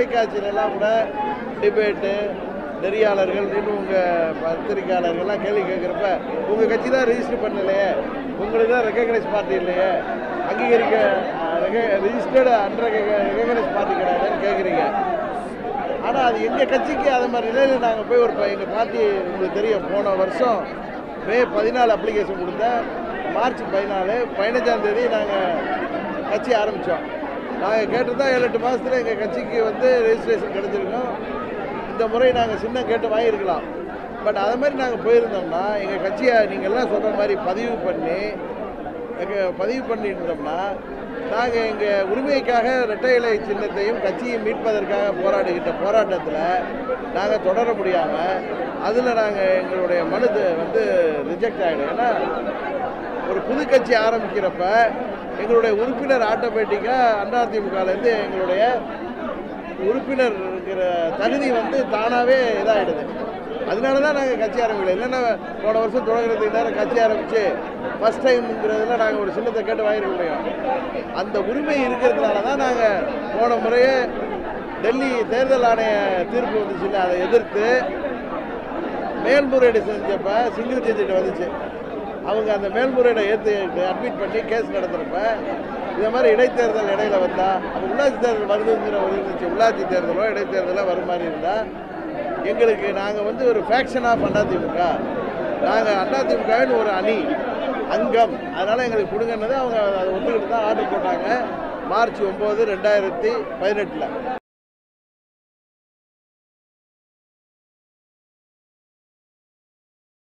தொலைக்காட்சியிலலாம் கூட டிபேட்டு நெறியாளர்கள் நின்று உங்கள் பத்திரிகையாளர்கள்லாம் கேள்வி கேட்குறப்ப உங்கள் கட்சி தான் ரெஜிஸ்டர் பண்ணலையே உங்களுக்கு தான் ரெக்கக்னைஸ் பார்ட்டி இல்லையே அங்கீகரிக்க ரிஜிஸ்டர்டு அண்டர் ரெக்கக்னைஸ் பார்ட்டி கிடையாதுன்னு கேட்குறீங்க. ஆனால் அது எங்கள் கட்சிக்கு அது மாதிரி நிலையில் நாங்கள் போய் ஒரு எங்கள் பார்ட்டி உங்களுக்கு தெரியும். போன வருஷம் மே பதினாலு அப்ளிகேஷன் கொடுத்தேன். மார்ச் பதினாலு பதினஞ்சாம் தேதி நாங்கள் கட்சி ஆரம்பித்தோம் நாங்கள் கேட்டிருந்தா ஏழு எட்டு மாதத்தில் எங்கள் கட்சிக்கு வந்து ரெஜிஸ்ட்ரேஷன் கிடச்சிருக்கோம். இந்த முறை நாங்கள் சின்ன கேட்டு வாங்கியிருக்கலாம். பட் அது மாதிரி நாங்கள் போயிருந்தோம்னா எங்கள் கட்சியை நீங்கள்லாம் சொல்கிற மாதிரி பதிவு பண்ணி எங்கள் பதிவு பண்ணியிருந்தோம்னா நாங்கள் எங்கள் உரிமைக்காக இரட்டை இலை சின்னத்தையும் கட்சியை மீட்பதற்காக போராடுகின்ற போராட்டத்தில் நாங்கள் தொடர முடியாமல் அதில் நாங்கள் எங்களுடைய மனு வந்து ரிஜெக்ட் ஆகிடும் ஏன்னா ஒரு புது கட்சி ஆரம்பிக்கிறப்ப எங்களுடைய உறுப்பினர் ஆட்டோமேட்டிக்காக அதிமுகலேருந்து எங்களுடைய உறுப்பினர் இருக்கிற தகுதி வந்து தானாகவே இதாகிடுது அதனால தான் நாங்கள் கட்சி ஆரம்பிக்கல. இல்லைன்னா போன வருஷம் தொடங்குறதுக்கு நேரம் கட்சி ஆரம்பித்து ஃபஸ்ட் டைம்ங்கிறதுல நாங்கள் ஒரு சின்னத்தை கேட்டு வாங்கிருக்க முடியும். அந்த உரிமை இருக்கிறதுனால தான் நாங்கள் போன முறையே டெல்லி தேர்தல் ஆணைய தீர்ப்பு வந்துச்சுல்ல அதை எதிர்த்து மேல்முறையீடு செஞ்சப்போ சிங்கிள் ஜட்ஜிட்ட வந்துச்சு. அவங்க அந்த மேல்முறையீடை ஏற்று அட்மிட் பண்ணி கேஸ் நடத்துகிறப்ப இதே மாதிரி இடைத்தேர்தல் இடையில வந்தால் அது உள்ளாட்சி தேர்தல் வருதுங்கிற ஒரு இருந்துச்சு. உள்ளாட்சி தேர்தலோ இடைத்தேர்தலோ வரும் மாதிரி இருந்தால் எங்களுக்கு நாங்கள் வந்து ஒரு ஃபேக்ஷன் ஆஃப் அதிமுக நாங்கள் அதிமுகவின் ஒரு அணி அங்கம். அதனால் எங்களுக்கு கொடுங்கன்னது அவங்க அதை ஒத்துக்கிட்டு தான் ஆர்டர் போட்டாங்க. மார்ச் ஒம்பது ரெண்டாயிரத்தி பதினெட்டில்.